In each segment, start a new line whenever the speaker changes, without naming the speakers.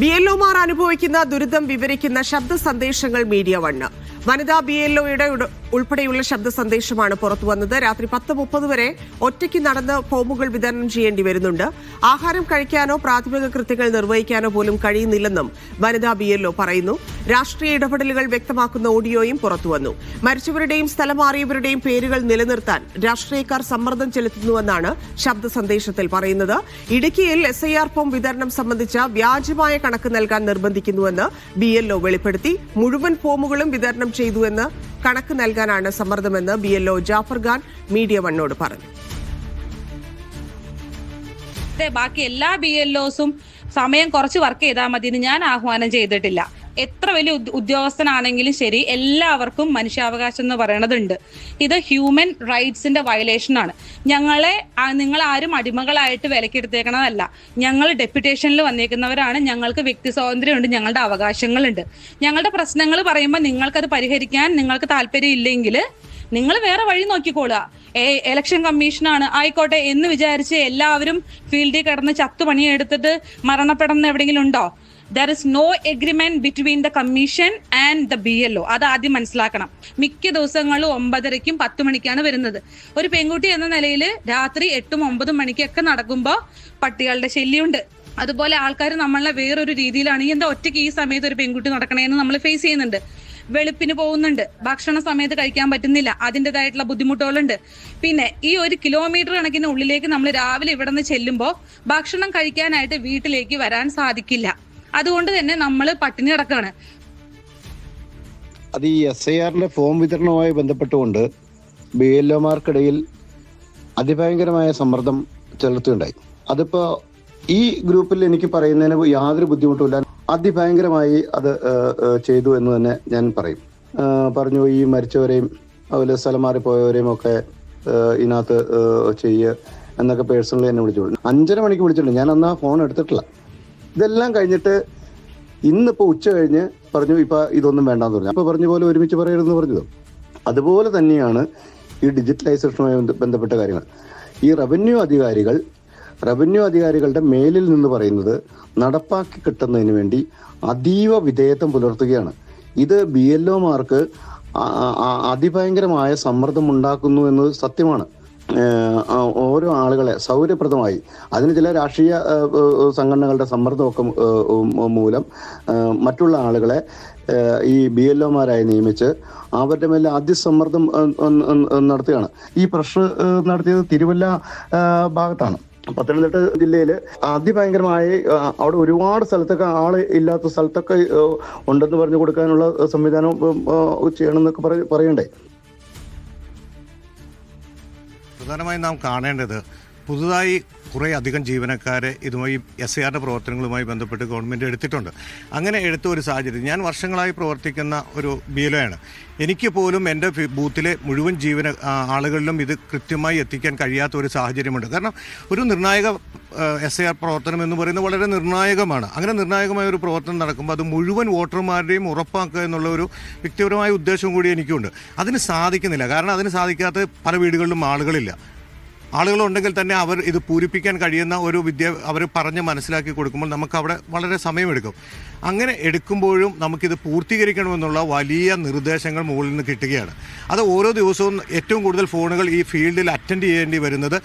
B L ഒമാർ അനുഭവിക്കുന്ന ദുരിതം വിവരിക്കുന്ന ശബ്ദ സന്ദേശങ്ങൾ മീഡിയ വണ്ണ്. വനിതാ ബി എൽ ഉൾപ്പെടെയുള്ള ശബ്ദ സന്ദേശമാണ് പുറത്തു വന്നത്. രാത്രി പത്ത് മുപ്പത് വരെ ഒറ്റയ്ക്ക് നടന്ന് ഫോമുകൾ വിതരണം ചെയ്യേണ്ടി വരുന്നുണ്ട്. ആഹാരം കഴിക്കാനോ പ്രാഥമിക കൃത്യങ്ങൾ നിർവഹിക്കാനോ പോലും കഴിയുന്നില്ലെന്നും വനിതാ ബി എൽഒ പറയുന്നു. രാഷ്ട്രീയ ഇടപെടലുകൾ വ്യക്തമാക്കുന്ന ഓഡിയോയും പുറത്തുവന്നു മരിച്ചവരുടെയും സ്ഥലം മാറിയവരുടെയും പേരുകൾ നിലനിർത്താൻ രാഷ്ട്രീയക്കാർ സമ്മർദ്ദം ചെലുത്തുന്നുവെന്നാണ് ശബ്ദ സന്ദേശത്തിൽ പറയുന്നത്. ഇടുക്കിയിൽ എസ് ഐ ആർ ഫോം വിതരണം സംബന്ധിച്ച വ്യാജമായ കണക്ക് നൽകാൻ നിർബന്ധിക്കുന്നുവെന്ന് ബി എൽഒ വെളിപ്പെടുത്തി. മുഴുവൻ ഫോമുകളും വിതരണം ചെയ്തുവെന്ന് കണക്ക് നൽകാനാണ് സമ്മർദ്ദമെന്ന് B L O Jafar Khan media വണ്ണോട് പറഞ്ഞു.
ബാക്കി എല്ലാ ബി എൽ ഒസും സമയം കുറച്ച് വർക്ക് ചെയ്താൽ മതി എന്ന് ഞാൻ ആഹ്വാനം ചെയ്തിട്ടില്ല. എത്ര വലിയ ഉദ്യോഗസ്ഥനാണെങ്കിലും ശരി എല്ലാവർക്കും മനുഷ്യാവകാശം എന്ന് പറയണതുണ്ട്. ഇത് ഹ്യൂമൻ റൈറ്റ്സിന്റെ വയലേഷൻ ആണ്. ഞങ്ങളെ നിങ്ങൾ ആരും അടിമകളായിട്ട് വിലക്കെടുത്തേക്കണതല്ല ഞങ്ങൾ ഡെപ്യൂട്ടേഷനിൽ വന്നേക്കുന്നവരാണ്. ഞങ്ങൾക്ക് വ്യക്തി സ്വാതന്ത്ര്യമുണ്ട് ഞങ്ങളുടെ അവകാശങ്ങളുണ്ട്. ഞങ്ങളുടെ പ്രശ്നങ്ങൾ പറയുമ്പോൾ നിങ്ങൾക്കത് പരിഹരിക്കാൻ നിങ്ങൾക്ക് താല്പര്യം ഇല്ലെങ്കിൽ നിങ്ങൾ വേറെ വഴി നോക്കിക്കോളുക. ഇലക്ഷൻ കമ്മീഷനാണ് ആയിക്കോട്ടെ എന്ന് വിചാരിച്ച് എല്ലാവരും ഫീൽഡിൽ കിടന്ന് ചത്തു പണിയെടുത്തിട്ട് മരണപ്പെടുന്ന എവിടെയെങ്കിലും ഉണ്ടോ? There is no agreement between the commission and the B L O അത് ആദ്യം മനസ്സിലാക്കണം. മിക്ക ദിവസങ്ങളും ഒമ്പതരയ്ക്കും പത്ത് മണിക്കാണ് വരുന്നത്. ഒരു പെൺകുട്ടി എന്ന നിലയിൽ രാത്രി എട്ടും ഒമ്പതും മണിക്കൊക്കെ നടക്കുമ്പോൾ പട്ടികളുടെ ശല്യമുണ്ട്. അതുപോലെ ആൾക്കാർ നമ്മളെ വേറൊരു രീതിയിലാണ്. എന്താ ഒറ്റയ്ക്ക് ഈ സമയത്ത് ഒരു പെൺകുട്ടി നടക്കണേന്ന് നമ്മൾ ഫേസ് ചെയ്യുന്നുണ്ട്. വെളുപ്പിന് പോകുന്നുണ്ട്. ഭക്ഷണ സമയത്ത് കഴിക്കാൻ പറ്റുന്നില്ല. അതിന്റെതായിട്ടുള്ള ബുദ്ധിമുട്ടുകളുണ്ട്. പിന്നെ ഈ ഒരു കിലോമീറ്റർ കണക്കിന് ഉള്ളിലേക്ക് നമ്മൾ രാവിലെ ഇവിടെ നിന്ന് ചെല്ലുമ്പോൾ ഭക്ഷണം കഴിക്കാനായിട്ട് വീട്ടിലേക്ക് വരാൻ സാധിക്കില്ല. അതുകൊണ്ട് തന്നെ നമ്മൾ പട്ടിണി കിടക്കാണ്.
അത് ഈ എസ് ഐ ആറിന്റെ ഫോം വിതരണവുമായി ബന്ധപ്പെട്ടുകൊണ്ട് ബി എൽ ഒമാർക്കിടയിൽ അതിഭയങ്കരമായ സമ്മർദ്ദം ചെലുത്തുകയുണ്ടായി. അതിപ്പോ ഈ ഗ്രൂപ്പിൽ എനിക്ക് പറയുന്നതിന് യാതൊരു ബുദ്ധിമുട്ടുമില്ല. അതിഭയങ്കരമായി അത് ചെയ്തു എന്ന് തന്നെ ഞാൻ പറയും. പറഞ്ഞു ഈ മരിച്ചവരെയും അതുപോലെ സ്ഥലം മാറിപ്പോയവരെയും ഒക്കെ ഇതിനകത്ത് ചെയ്യുക എന്നൊക്കെ പേഴ്സണലി എന്നെ വിളിച്ചു അഞ്ചര മണിക്ക് വിളിച്ചിട്ടുണ്ട്. ഞാൻ അന്ന് ആ ഫോൺ എടുത്തിട്ടില്ല. ഇതെല്ലാം കഴിഞ്ഞിട്ട് ഇന്നിപ്പോ ഉച്ച കഴിഞ്ഞ് പറഞ്ഞു ഇപ്പൊ ഇതൊന്നും വേണ്ടാന്ന് പറഞ്ഞു. അപ്പൊ പറഞ്ഞ പോലെ ഒരുമിച്ച് പറയരുതെന്ന് പറഞ്ഞത്. അതുപോലെ തന്നെയാണ് ഈ ഡിജിറ്റലൈസേഷനുമായി ബന്ധപ്പെട്ട കാര്യങ്ങൾ. ഈ റവന്യൂ അധികാരികൾ റവന്യൂ അധികാരികളുടെ മേലിൽ നിന്ന് പറയുന്നത് നടപ്പാക്കി കിട്ടുന്നതിന് വേണ്ടി അതീവ വിധേയത്വം പുലർത്തുകയാണ്. ഇത് ബി എൽ ഒമാർക്ക് അതിഭയങ്കരമായ സമ്മർദ്ദം ഉണ്ടാക്കുന്നു എന്നത് സത്യമാണ്. ഓരോ ആളുകളെ സൗകര്യപ്രദമായി. അതിന് ചില രാഷ്ട്രീയ സംഘടനകളുടെ സമ്മർദ്ദമൊക്കെ മൂലം മറ്റുള്ള ആളുകളെ ഈ ബി എൽ ഒമാരായി നിയമിച്ച് അവരുടെ മേലെ അതിസമ്മർദ്ദം നടത്തുകയാണ്. ഈ പ്രഷർ നടത്തിയത് തിരുവല്ല ഭാഗത്താണ്. പത്തനംതിട്ട ജില്ലയിൽ അതിഭയങ്കരമായി അവിടെ ഒരുപാട് സ്ഥലത്തൊക്കെ ആൾ ഇല്ലാത്ത സ്ഥലത്തൊക്കെ ഉണ്ടെന്ന് പറഞ്ഞു കൊടുക്കാനുള്ള സംവിധാനം ചെയ്യണമെന്നൊക്കെ പറ- പറയണ്ടേ?
പ്രധാനമായും നാം കാണേണ്ടത് പുതുതായി കുറേ അധികം ജീവനക്കാരെ ഇതുമായി എസ് ആറിന്റെ പ്രവർത്തനങ്ങളുമായി ബന്ധപ്പെട്ട് ഗവൺമെന്റ് എടുത്തിട്ടുണ്ട്. അങ്ങനെ എടുത്ത ഒരു സാഹചര്യം. ഞാൻ വർഷങ്ങളായി പ്രവർത്തിക്കുന്ന ഒരു ബിഎൽഒയാണ് എനിക്ക് പോലും എന്റെ ബൂത്തിലെ മുഴുവൻ ജീവന ആളുകളിലും ഇത് കൃത്യമായി എത്തിക്കാൻ കഴിയാത്ത ഒരു സാഹചര്യമുണ്ട്. കാരണം ഒരു നിർണായക എസ് ഐ ആർ പ്രവർത്തനം എന്ന് പറയുന്നത് വളരെ നിർണായകമാണ്. അങ്ങനെ നിർണായകമായ ഒരു പ്രവർത്തനം നടക്കുമ്പോൾ അത് മുഴുവൻ വോട്ടർമാരുടെയും ഉറപ്പാക്കുക എന്നുള്ള ഒരു വ്യക്തിപരമായ ഉദ്ദേശവും കൂടി എനിക്കുണ്ട്. അതിന് സാധിക്കുന്നില്ല. കാരണം അതിന് സാധിക്കാത്ത പല വീടുകളിലും ആളുകളില്ല. ആളുകളുണ്ടെങ്കിൽ തന്നെ അവർ ഇത് പൂരിപ്പിക്കാൻ കഴിയുന്ന ഒരു വിദ്യ അവർ പറഞ്ഞ് മനസ്സിലാക്കി കൊടുക്കുമ്പോൾ നമുക്ക് അവിടെ വളരെ സമയമെടുക്കും. അങ്ങനെ എടുക്കുമ്പോഴും നമുക്കിത് പൂർത്തീകരിക്കണമെന്നുള്ള വലിയ നിർദ്ദേശങ്ങൾ മുകളിൽ നിന്ന് കിട്ടുകയാണ്. അത് ഓരോ ദിവസവും ഏറ്റവും കൂടുതൽ ഫോണുകൾ ഈ ഫീൽഡിൽ അറ്റൻഡ് ചെയ്യേണ്ടി വരുന്നത്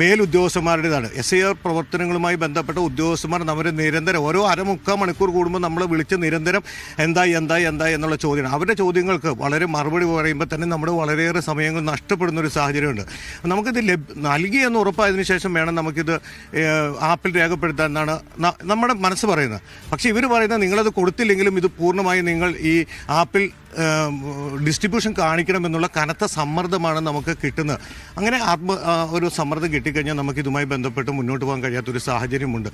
മേലുദ്യോഗസ്ഥന്മാരുടേതാണ്. എസ് ഐ ആർ പ്രവർത്തനങ്ങളുമായി ബന്ധപ്പെട്ട ഉദ്യോഗസ്ഥന്മാർ നമ്മൾ നിരന്തരം ഓരോ അരമുക്കാൽ മണിക്കൂർ കൂടുമ്പോൾ നമ്മൾ വിളിച്ച് നിരന്തരം എന്തായി എന്തായി എന്തായി എന്നുള്ള ചോദ്യമാണ്. അവരുടെ ചോദ്യങ്ങൾക്ക് വളരെ മറുപടി പറയുമ്പോൾ തന്നെ നമ്മൾ വളരെയേറെ സമയങ്ങൾ നഷ്ടപ്പെടുന്ന ഒരു സാഹചര്യമുണ്ട്. നമുക്കിത് ലഭ് നൽകി എന്ന് ഉറപ്പായതിനു ശേഷം വേണം നമുക്കിത് ആപ്പിൽ രേഖപ്പെടുത്താൻ എന്നാണ് നമ്മുടെ മനസ്സ് പറയുന്നത്. പക്ഷേ ഇവർ പറയുന്നത് നിങ്ങളത് കൊടുത്തില്ലെങ്കിലും ഇത് പൂർണമായി നിങ്ങൾ ഈ ആപ്പിൽ ഡിസ്ട്രിബ്യൂഷൻ കാണിക്കണമെന്നുള്ള കനത്ത സമ്മർദ്ദമാണ് നമുക്ക് കിട്ടുന്നത്. അങ്ങനെ ആത്മ ഒരു സമ്മർദ്ദം കിട്ടിക്കഴിഞ്ഞാൽ നമുക്ക് ഇതുമായി ബന്ധപ്പെട്ട് മുന്നോട്ട് പോകാൻ കഴിയാത്തൊരു സാഹചര്യമുണ്ട്.